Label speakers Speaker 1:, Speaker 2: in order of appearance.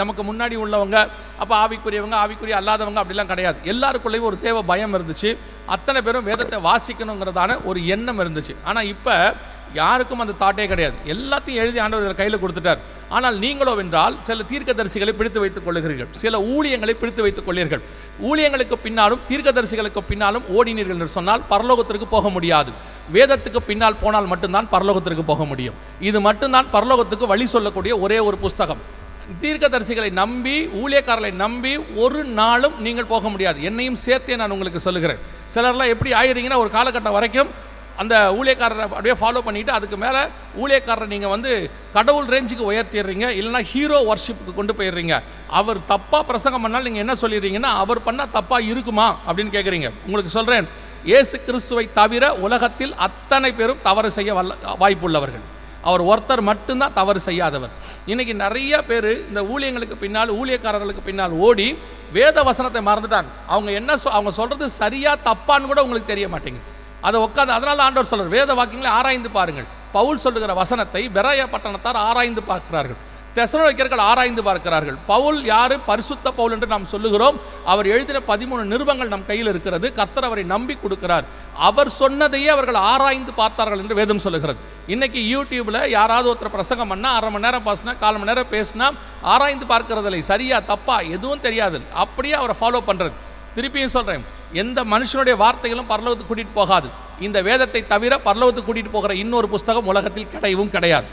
Speaker 1: நமக்கு முன்னாடி உள்ளவங்க அப்போ ஆவிக்குரியவங்க ஆவிக்குரிய அல்லாதவங்க அப்படிலாம் கிடையாது. எல்லாருக்குள்ளேயும் ஒரு தேவை பயம் இருந்துச்சு. அத்தனை பேரும் வேதத்தை வாசிக்கணுங்கிறதான ஒரு எண்ணம் இருந்துச்சு. ஆனால் இப்போ யாருக்கும் அந்த தாட்டே கிடையாது. எல்லாத்தையும் எழுதி ஆண்டவர் கையில் கொடுத்துட்டார். ஆனால் நீங்களோ வென்றால் சில தீர்க்கதரிசிகளை பிடித்து வைத்துக் கொள்ளுகிறீர்கள். சில ஊழியங்களை பிடித்து வைத்துக் கொள்ளீர்கள் ஊழியங்களுக்கு பின்னாலும் தீர்க்கதரிசிகளுக்கு பின்னாலும் ஓடினீர்கள் என்று சொன்னால் பரலோகத்திற்கு போக முடியாது. வேதத்துக்கு பின்னால் போனால் மட்டும்தான் பரலோகத்திற்கு போக முடியும். இது மட்டும்தான் பரலோகத்துக்கு வழி சொல்லக்கூடிய ஒரே ஒரு புஸ்தகம். தீர்க்கதரிசிகளை நம்பி ஊழியக்காரர்களை நம்பி ஒரு நாளும் நீங்கள் போக முடியாது. என்னையும் சேர்த்தே நான் உங்களுக்கு சொல்லுகிறேன். சிலர்லாம் எப்படி ஆயிடுறீங்கன்னா ஒரு காலகட்டம் வரைக்கும் அந்த ஊழியக்காரரை அப்படியே ஃபாலோ பண்ணிட்டு அதுக்கு மேலே ஊழியக்காரரை நீங்கள் வந்து கடவுள் ரேஞ்சுக்கு உயர்த்திடுறீங்க இல்லைனா ஹீரோ வர்ஷிப்புக்கு கொண்டு போயிடுறீங்க. அவர் தப்பாக பிரசங்கம் பண்ணால் நீங்கள் என்ன சொல்லிடுறீங்கன்னா அவர் பண்ணால் தப்பாக இருக்குமா அப்படின்னு கேட்குறீங்க உங்களுக்கு சொல்கிறேன் இயேசு கிறிஸ்துவை தவிர உலகத்தில் அத்தனை பேரும் தவறு செய்ய வல்ல வாய்ப்புள்ளவர்கள். அவர் ஒருத்தர் மட்டும்தான் தவறு செய்யாதவர். இன்னைக்கு நிறைய பேர் இந்த ஊழியங்களுக்கு பின்னால் ஊழியக்காரர்களுக்கு பின்னால் ஓடி வேத வசனத்தை மறந்துட்டாங்க. அவங்க என்ன சொ அவங்க சொல்கிறது சரியாக தப்பான்னு கூட உங்களுக்கு தெரிய மாட்டேங்குது. அதை உட்காந்து அதனால் ஆண்டவர் சொல்கிறார் வேத வாக்கியங்களை ஆராய்ந்து பாருங்கள். பவுல் சொல்லுகிற வசனத்தை பெராய பட்டணத்தார் ஆராய்ந்து பார்க்கிறார்கள். தெசலோனிக்கர்கள் ஆராய்ந்து பார்க்கிறார்கள். பவுல் யாரு? பரிசுத்த பவுல் என்று நாம் சொல்லுகிறோம். அவர் எழுதின பதிமூணு நிருபங்கள் நம் கையில் இருக்கிறது. கர்த்தர் அவரை நம்பி கொடுக்கிறார். அவர் சொன்னதையே அவர்கள் ஆராய்ந்து பார்த்தார்கள் என்று வேதம் சொல்லுகிறது. இன்னைக்கு யூடியூப்ல யாராவது ஒருத்தர் பிரசங்கம் பண்ணால் அரை மணி நேரம் பேசினா கால் மணி நேரம் பேசினா ஆராய்ந்து பார்க்கறதில்லை. சரியா தப்பா? எதுவும் தெரியாது. அப்படியே அவரை ஃபாலோ பண்றது. திருப்பியும் சொல்றேன். எந்த மனுஷனுடைய வார்த்தைகளும் பரலோகத்துக்கு கூட்டிட்டு போகாது. இந்த வேதத்தை தவிர பரலோகத்துக்கு கூட்டிட்டு போகிற இன்னொரு புஸ்தகம் உலகத்தில் கிடையவும் கிடையாது.